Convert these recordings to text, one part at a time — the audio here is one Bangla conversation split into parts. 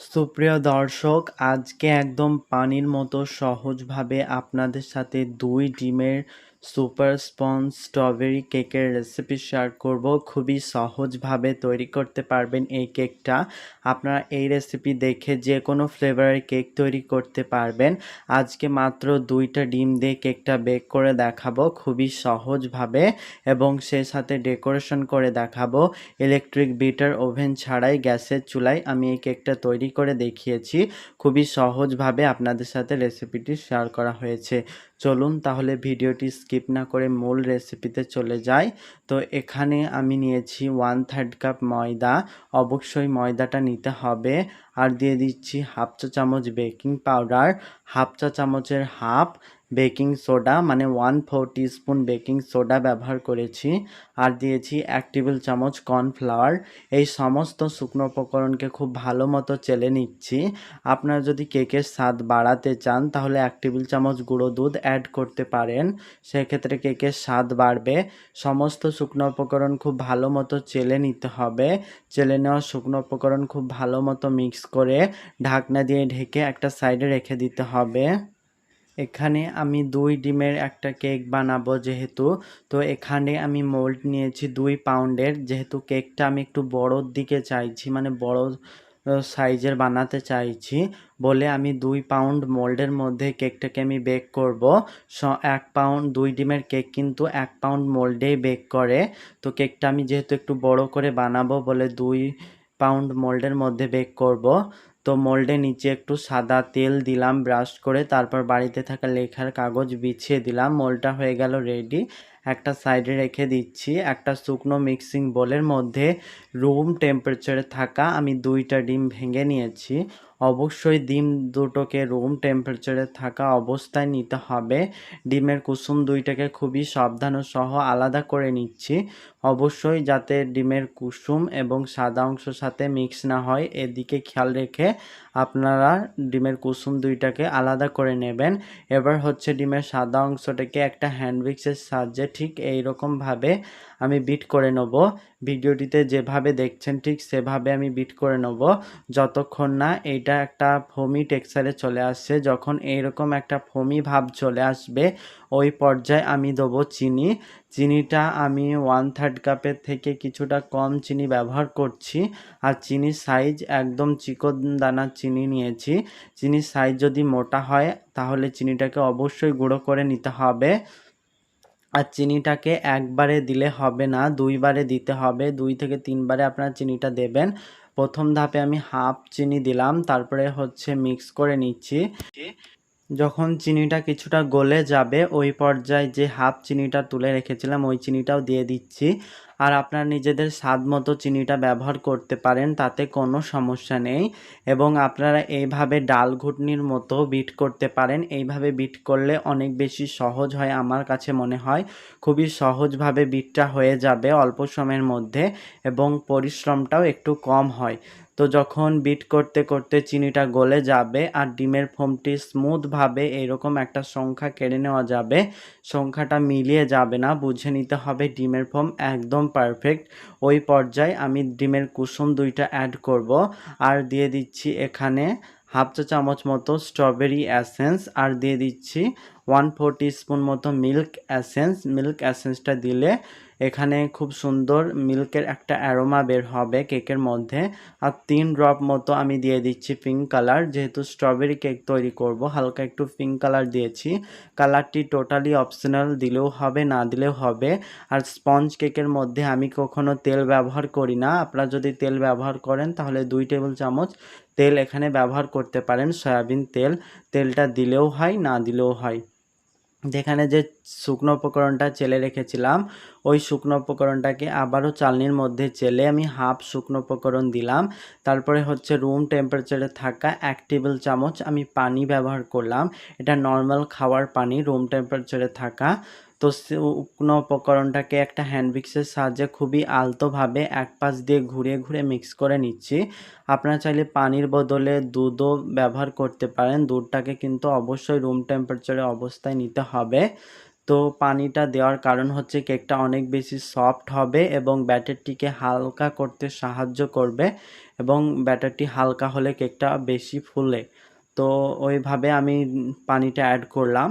সুপ্রিয় দর্শক আজকে একদম পানির মতো সহজভাবে আপনাদের সাথে দুই ডিমের সুপার স্পঞ্জ স্ট্রবেরি কেকের রেসিপি শেয়ার করব। খুবই সহজভাবে তৈরি করতে পারবেন এই কেকটা। আপনারা এই রেসিপি দেখে যে কোনো ফ্লেভারের কেক তৈরি করতে পারবেন। আজকে মাত্র দুইটা ডিম দিয়ে কেকটা বেক করে দেখাবো খুবই সহজভাবে এবং সেই সাথে ডেকোরেশন করে দেখাবো। ইলেকট্রিক বিটার ওভেন ছাড়াই গ্যাসের চুলায় আমি এই কেকটা তৈরি করে দেখিয়েছি। খুবই সহজভাবে আপনাদের সাথে রেসিপিটি শেয়ার করা হয়েছে। চলুন তাহলে ভিডিওটি স্কিপ না করে মূল রেসিপিতে চলে যাই। তো এখানে আমি নিয়েছি ওয়ান থার্ড কাপ ময়দা। অবশ্যই ময়দাটা নিতে হবে। আর দিয়ে দিচ্ছি হাফ চা চামচ বেকিং পাউডার হাফ চা চামচের হাফ বেকিং সোডা মানে one four spoon baking soda ব্যবহার করেছি। আর দিয়েছি এক টেবিল চামচ কর্নফ্লাওয়ার। এই সমস্ত শুকনো উপকরণকে খুব ভালো মতো চেলে নিচ্ছি। আপনারা যদি কেকের স্বাদ বাড়াতে চান, তাহলে এক টেবিল চামচ গুঁড়ো দুধ অ্যাড করতে পারেন। সেক্ষেত্রে কেকের স্বাদ বাড়বে। সমস্ত শুকনো উপকরণ খুব ভালো মতো চেলে নিতে হবে। চেলে নেওয়া শুকনো উপকরণ খুব ভালো মতো মিক্স করে ঢাকনা দিয়ে ঢেকে একটা সাইডে রেখে দিতে হবে। এখানে আমি দুই ডিমের একটা কেক বানাবো যেহেতু। তো এখানে আমি মোল্ড নিয়েছি দুই পাউন্ডের। যেহেতু কেকটা আমি একটু বড়োর দিকে চাইছি মানে বড় সাইজের বানাতে চাইছি বলে আমি দুই পাউন্ড মোল্ডের মধ্যে কেকটাকে আমি বেক করব। এক পাউন্ড দুই ডিমের কেক কিন্তু এক পাউন্ড মোল্ডেই বেক করে। তো কেকটা আমি যেহেতু একটু বড় করে বানাবো বলে দুই পাউন্ড মোল্ডের মধ্যে বেক করব। তো মোল্ডে নিচে একটু সাদা তেল দিলাম, ব্রাশ করে তারপর বাড়িতে থাকা লেখার কাগজ বিছিয়ে দিলাম। মোলটা হয়ে গেল রেডি একটা সাইডে রেখে দিচ্ছি। একটা শুকনো মিক্সিং বোলের মধ্যে রুম টেম্পারেচারে থাকা আমি দুইটা ডিম ভেঙে নিয়েছি। অবশ্যই ডিম দুটোকে রুম টেম্পারেচারে থাকা অবস্থায় নিতে হবে। ডিমের কুসুম দুইটাকে খুবই সাবধান ও সহ আলাদা করে নিচ্ছি। অবশ্যই যাতে ডিমের কুসুম এবং সাদা অংশ সাথে মিক্স না হয়, এদিকে খেয়াল রেখে আপনারা ডিমের কুসুম দুইটাকে আলাদা করে নেবেন। এবার হচ্ছে ডিমের সাদা অংশটাকে একটা হ্যান্ড উইক্সের সাহায্যে ঠিক এই রকমভাবে আমি বিট করে নেব। ভিডিওটিতে যেভাবে দেখছেন ঠিক সেভাবে আমি বিট করে নেব। যতক্ষণ না এইটা একটা ফমি টেক্সচারে চলে আসছে, যখন এইরকম একটা ফমি ভাব চলে আসবে ওই পর্যায়ে আমি দেবো চিনি। চিনিটা আমি ওয়ান থার্ড কাপের থেকে কিছুটা কম চিনি ব্যবহার করছি আর চিনির সাইজ একদম চিকন দানার চিনি নিয়েছি। চিনির সাইজ যদি মোটা হয়, তাহলে চিনিটাকে অবশ্যই গুঁড়ো করে নিতে হবে। আর চিনিটাকে একবারে দিলে হবে না, দুইবারে দিতে হবে। দুই থেকে তিনবারে আপনারা চিনিটা দেবেন। প্রথম ধাপে আমি হাফ চিনি দিলাম, তারপরে হচ্ছে মিক্স করে নিচ্ছি। যখন চিনিটা কিছুটা গলে যাবে, ওই পর্যায়ে যে হাফ চিনিটা তুলে রেখেছিলাম, ওই চিনিটাও দিয়ে দিচ্ছি। আর আপনার নিজেদের স্বাদ মতো চিনিটা ব্যবহার করতে পারেন, তাতে কোনো সমস্যা নেই। এবং আপনারা এইভাবে ডাল ঘুটনির মতো বিট করতে পারেন। এইভাবে বিট করলে অনেক বেশি সহজ হয় আমার কাছে মনে হয়। খুবই সহজভাবে বিটটা হয়ে যাবে অল্প সময়ের মধ্যে এবং পরিশ্রমটাও একটু কম হয়। তো যখন বিট করতে করতে চিনিটা গলে যাবে আর ডিমের ফোমটি স্মুথভাবে এরকম একটা সংখ্যা কেড়ে নেওয়া যাবে, সংখ্যাটা মিলিয়ে যাবে না, বুঝে নিতে হবে ডিমের ফোম একদম পারফেক্ট ওই পর্যায়ে আমি ডিমের কুসুম দুইটা অ্যাড করব আর দিয়ে দিচ্ছি এখানে হাফ চা চামচ মতো স্ট্রবেরি অ্যাসেন্স আর দিয়ে দিচ্ছি ওয়ান ফোর স্পুন মতো মিল্ক অ্যাসেন্স মিল্ক অ্যাসেন্সটা দিলে এখানে খুব সুন্দর মিল্কের একটা অ্যারোমা বের হবে কেকের মধ্যে। আর তিন ড্রপ মতো আমি দিয়ে দিচ্ছি পিঙ্ক কালার যেহেতু স্ট্রবেরি কেক তৈরি করব, হালকা একটু পিঙ্ক কালার দিয়েছি। কালারটি টোটালি অপশনাল দিলেও হবে, না দিলেও হবে। আর স্পঞ্জ কেকের মধ্যে আমি কখনো তেল ব্যবহার করি না। আপনারা যদি তেল ব্যবহার করেন, তাহলে দুই টেবিল চামচ তেল এখানে ব্যবহার করতে পারেন, সয়াবিন তেল। তেলটা দিলেও হয়, না দিলেও হয়। যেখানে যে শুকনো উপকরণটা চেলে রেখেছিলাম, ওই শুকনো উপকরণটাকে আবারও চালনির মধ্যে চেলে আমি হাফ শুকনো উপকরণ দিলাম। তারপরে হচ্ছে রুম টেম্পারেচারে থাকা এক টেবিল চামচ আমি পানি ব্যবহার করলাম। এটা নর্মাল খাওয়ার পানি রুম টেম্পারেচারে থাকা। তো শুকনো উপকরণটাকে একটা হ্যান্ড মিক্সের সাহায্যে খুবই আলতোভাবে এক পাশ দিয়ে ঘুরিয়ে ঘুরে মিক্স করে নিচ্ছি। আপনারা চাইলে পানির বদলে দুধও ব্যবহার করতে পারেন। দুধটাকে কিন্তু অবশ্যই রুম টেম্পারেচারে অবস্থায় নিতে হবে। তো পানিটা দেওয়ার কারণ হচ্ছে কেকটা অনেক বেশি সফট হবে এবং ব্যাটারটিকে হালকা করতে সাহায্য করবে এবং ব্যাটারটি হালকা হলে কেকটা বেশি ফুলে। তো ওইভাবে আমি পানিটা অ্যাড করলাম।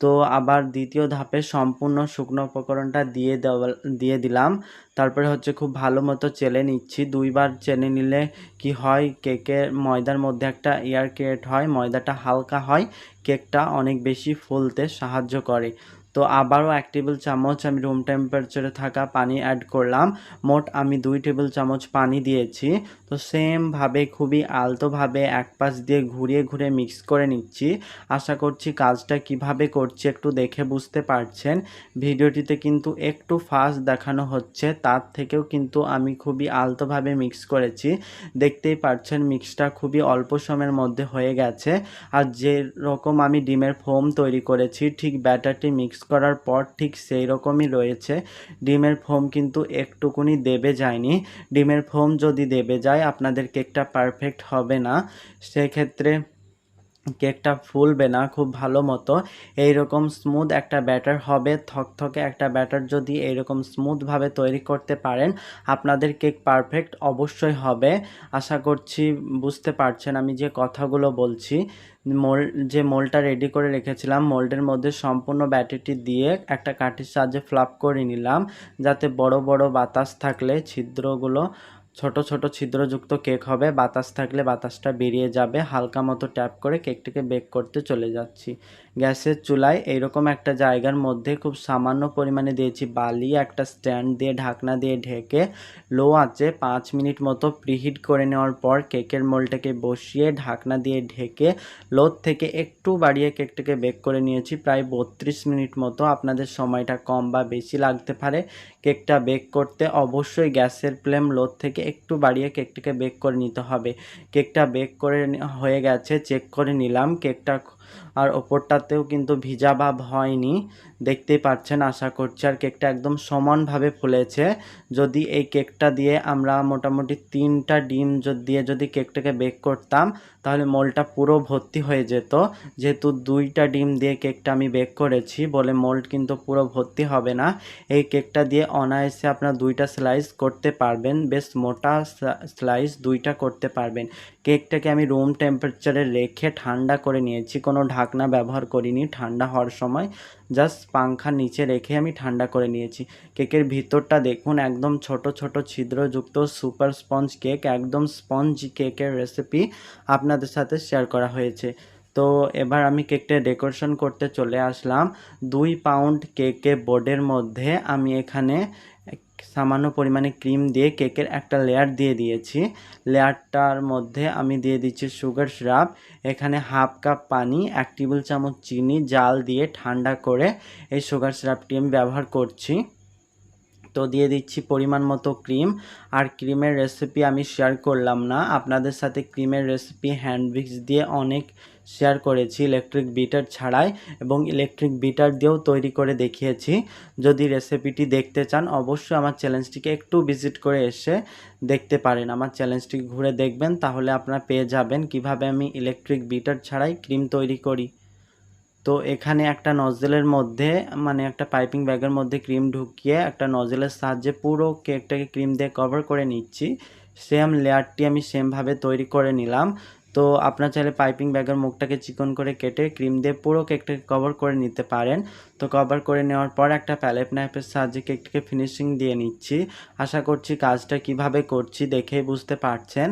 তো আবার দ্বিতীয় ধাপে সম্পূর্ণ শুকনো উপকরণটা দিয়ে দেওয়া দিয়ে দিলাম। তারপরে হচ্ছে খুব ভালো মতো চেলে নিচ্ছি। দুইবার চেনে নিলে কি হয়? কেকের ময়দার মধ্যে একটা এয়ার ক্রিয়েট হয়, ময়দাটা হালকা হয়। কেকটা অনেক বেশি ফুলতে সাহায্য করে। তো আবারও এক টেবিল চামচ আমি রুম টেম্পারেচারে থাকা পানি অ্যাড করলাম। মোট আমি দুই টেবিল চামচ পানি দিয়েছি। তো সেমভাবে খুবই আলতোভাবে এক পাশ দিয়ে ঘুরিয়ে ঘুরে মিক্স করে নিচ্ছি। আশা করছি কাজটা কীভাবে করছি একটু দেখে বুঝতে পারছেন। ভিডিওটিতে কিন্তু একটু ফাস্ট দেখানো হচ্ছে, তার থেকেও কিন্তু আমি খুবই আলতোভাবে মিক্স করেছি। দেখতেই পাচ্ছেন মিক্সটা খুবই অল্প সময়ের মধ্যে হয়ে গেছে। আর যে রকম আমি ডিমের ফোম তৈরি করেছি, ঠিক ব্যাটারটি মিক্স করার পর ঠিক সেই রকমই রয়েছে। ডিমের ফোম কিন্তু একটুকুনি দেবে যায়নি। ডিমের ফোম যদি দেবে যায়, আপনাদের কেকটা পারফেক্ট হবে না। সেক্ষেত্রে কেকটা ফুলবে না খুব ভালো মতো। এইরকম স্মুথ একটা ব্যাটার হবে, থকথকে একটা ব্যাটার যদি এইরকম স্মুথভাবে তৈরি করতে পারেন, আপনাদের কেক পারফেক্ট অবশ্যই হবে। আশা করছি বুঝতে পারছেন আমি যে কথাগুলো বলছি। মোল, যে মোলটা রেডি করে রেখেছিলাম, মোল্ডের মধ্যে সম্পূর্ণ ব্যাটারটি দিয়ে একটা কাঠির সাহায্যে ফ্লাপ করে নিলাম, যাতে বড় বড় বাতাস থাকলে ছিদ্রগুলো ছোট ছোট ছিদ্রযুক্ত কেক হবে, বাতাস থাকলে বাতাসটা বেরিয়ে যাবে, হালকা মতো ট্যাপ করে কেকটিকে বেক করতে চলে যাচ্ছি। গ্যাসের চুলায় এইরকম একটা জায়গার মধ্যে খুব সামান্য পরিমাণে দিয়েছি। বালি, একটা স্ট্যান্ড দিয়ে ঢাকনা দিয়ে ঢেকে লো আঁচে পাঁচ মিনিট মতো প্রিহিট করে নেওয়ার পর কেকের মোলটাকে বসিয়ে ঢাকনা দিয়ে ঢেকে লোর থেকে একটু বাড়িয়ে কেকটাকে বেক করে নিয়েছি। প্রায় বত্রিশ মিনিট মতো আপনাদের সময়টা কম বা বেশি লাগতে পারে কেকটা বেক করতে। অবশ্যই গ্যাসের ফ্লেম লোর থেকে একটু বাড়িয়ে কেকটাকে বেক করে নিতে হবে। কেকটা বেক করে হয়ে গেছে, চেক করে নিলাম। কেকটা আর ওপরটাতেও কিন্তু ভিজা ভাব হয়নি দেখতেই পাচ্ছেন, আশা করছি আর কেকটা একদম সমানভাবে ফুলেছে। যদি এই কেকটা দিয়ে আমরা মোটামুটি তিনটা ডিম দিয়ে যদি কেকটাকে বেক করতাম, তাহলে মোলটা পুরো ভর্তি হয়ে যেত। যেহেতু দুইটা ডিম দিয়ে কেকটা আমি বেক করেছি বলে মোল্ড কিন্তু পুরো ভর্তি হবে না। এই কেকটা দিয়ে অনায়াসে আপনার দুইটা স্লাইস করতে পারবেন, বেশ মোটা স্লাইস দুইটা করতে পারবেন। কেকটাকে আমি রুম টেম্পারেচারে রেখে ঠান্ডা করে নিয়েছি, কোনো ঢাকনা ব্যবহার করিনি, ঠান্ডা হওয়ার সময়। জাস্ট পাংখার নিচে রেখে আমি ঠান্ডা করে নিয়েছি। কেকের ভিতরটা দেখুন, একদম ছোট ছোট ছিদ্রযুক্ত সুপার স্পঞ্জ কেক একদম স্পঞ্জ কেকের রেসিপি আপনাদের সাথে শেয়ার করা হয়েছে। তো এবার আমি কেকটা ডেকোরেশন করতে চলে আসলাম। দুই পাউন্ড কেকে বোর্ডের মধ্যে আমি এখানে সামান্য পরিমাণে ক্রিম দিয়ে কেকের একটা লেয়ার দিয়ে দিয়েছি। লেয়ারটার মধ্যে আমি দিয়ে দিচ্ছি সুগার সিরাপ এখানে হাফ কাপ পানি, এক টেবিল চামচ চিনি, জাল দিয়ে ঠান্ডা করে এই সুগার সিরাপটি আমি ব্যবহার করছি। তো দিয়ে দিচ্ছি পরিমাণ মতো ক্রিম, আর ক্রিমের রেসিপি আমি শেয়ার করলাম না। আপনাদের সাথে ক্রিমের রেসিপি হ্যান্ডভিক্স দিয়ে অনেক শেয়ার করেছি ইলেকট্রিক বিটার ছাড়াই এবং ইলেকট্রিক বিটার দিয়েও তৈরি করে দেখিয়েছি। যদি রেসিপিটি দেখতে চান, অবশ্যই আমার চ্যালেঞ্জটিকে একটু ভিজিট করে এসে দেখতে পারেন। আমার চ্যালেঞ্জটি ঘুরে দেখবেন, তাহলে আপনারা পেয়ে যাবেন কীভাবে আমি ইলেকট্রিক বিটার ছাড়াই ক্রিম তৈরি করি। তো এখানে একটা নজেলের মধ্যে মানে একটা পাইপিং ব্যাগের মধ্যে ক্রিম ঢুকিয়ে একটা নজেলের সাহায্যে পুরো কেকটাকে ক্রিম দিয়ে কভার করে নিচ্ছি। সেম লেয়ারটি আমি সেমভাবে তৈরি করে নিলাম। তো আপনার চাইলে পাইপিং ব্যাগের মুখটাকে চিকন করে কেটে ক্রিম দিয়ে পুরো কেকটাকে কভার করে নিতে পারেন। তো কভার করে নেওয়ার পর একটা প্যালেট নাইফের সাহায্যে কেকটাকে ফিনিশিং দিয়ে নিচ্ছি। আশা করছি কাজটা কীভাবে করছি দেখেই বুঝতে পারছেন।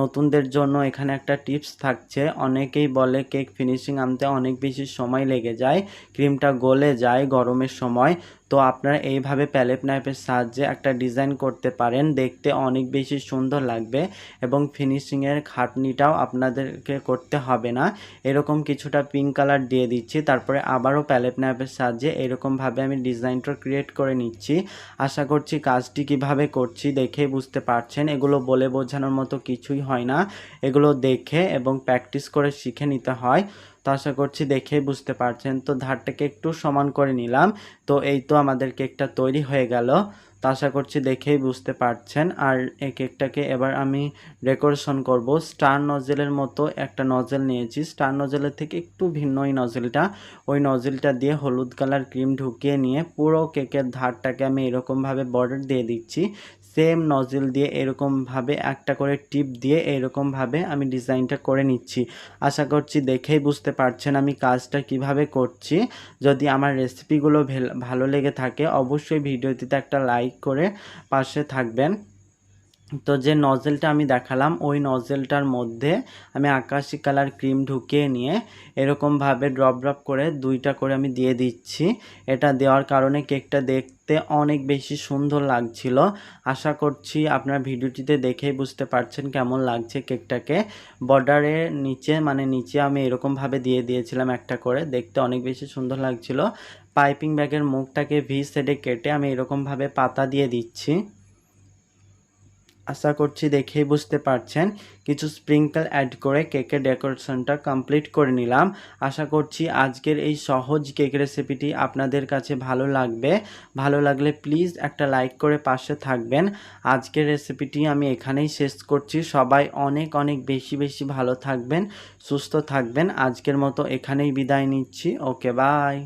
নতুনদের জন্য এখানে একটা টিপস থাকছে। অনেকেই বলে কেক ফিনিশিং আনতে অনেক বেশি সময় লেগে যায় ক্রিমটা গলে যায় গরমের সময়। তো আপনারা এইভাবে প্যালেট নাইফের সাহায্যে একটা ডিজাইন করতে পারেন, দেখতে অনেক বেশি সুন্দর লাগবে এবং ফিনিশিংয়ের খাটনিটাও আপনাদেরকে করতে হবে না। এরকম কিছুটা পিঙ্ক কালার দিয়ে দিচ্ছি, তারপরে আবারও প্যালেট নাইফের সাহায্যে এরকমভাবে আমি ডিজাইনটা ক্রিয়েট করে নিচ্ছি। আশা করছি কাজটি কীভাবে করছি দেখে বুঝতে পারছেন। এগুলো বলে বোঝানোর মতো কিছুই হয় না। এগুলো দেখে এবং প্র্যাকটিস করে শিখে নিতে হয়। তো আশা করছি দেখেই বুঝতে পারছেন। তো ধারটাকে একটু সমান করে নিলাম। তো এই তো আমাদের কেকটা তৈরি হয়ে গেল। আশা করছি দেখেই বুঝতে পারছেন। আর এই কেকটাকে এবার আমি ডেকোরেশন করব। স্টার নজেলের মতো একটা নজেল নিয়েছি। স্টার নজেলের থেকে একটু ভিন্ন ওই নজেলটা ওই নজেলটা দিয়ে হলুদ কালার ক্রিম ঢুকিয়ে নিয়ে পুরো কেকের ধারটাকে আমি এরকমভাবে বর্ডার দিয়ে দিচ্ছি। সেম নজেল দিয়ে এরকমভাবে একটা করে টিপ দিয়ে এরকমভাবে আমি ডিজাইনটা করে নিচ্ছি। আশা করছি দেখেই বুঝতে পারছেন আমি কাজটা কীভাবে করছি। যদি আমার রেসিপিগুলো ভালো লেগে থাকে, অবশ্যই ভিডিওটিতে একটা লাইক করে পাশে থাকবেন। তো যে নজেলটা আমি দেখালাম, ওই নজেলটার মধ্যে আমি আকাশি কালার ক্রিম ঢুকিয়ে নিয়ে এরকমভাবে ড্রপ ড্রপ করে দুইটা করে আমি দিয়ে দিচ্ছি। এটা দেওয়ার কারণে কেকটা দেখতে অনেক বেশি সুন্দর লাগছিল। আশা করছি আপনার ভিডিওটিতে দেখেই বুঝতে পারছেন কেমন লাগছে কেকটাকে বর্ডারের নিচে মানে নিচে আমি এরকমভাবে দিয়ে দিয়েছিলাম একটা করে, দেখতে অনেক বেশি সুন্দর লাগছিল। পাইপিং ব্যাগের মুখটাকে ভি সেডে কেটে আমি এরকমভাবে পাতা দিয়ে দিচ্ছি। আশা করছি দেখেই বুঝতে পারছেন। কিছু স্প্রিঙ্কেল অ্যাড করে কেকের ডেকোরেশনটা কমপ্লিট করে নিলাম। আশা করছি আজকের এই সহজ কেক রেসিপিটি আপনাদের কাছে ভালো লাগবে। ভালো লাগলে প্লিজ একটা লাইক করে পাশে থাকবেন। আজকের রেসিপিটি আমি এখানেই শেষ করছি। সবাই অনেক অনেক বেশি বেশি ভালো থাকবেন, সুস্থ থাকবেন। আজকের মতো এখানেই বিদায় নিচ্ছি। Okay, bye.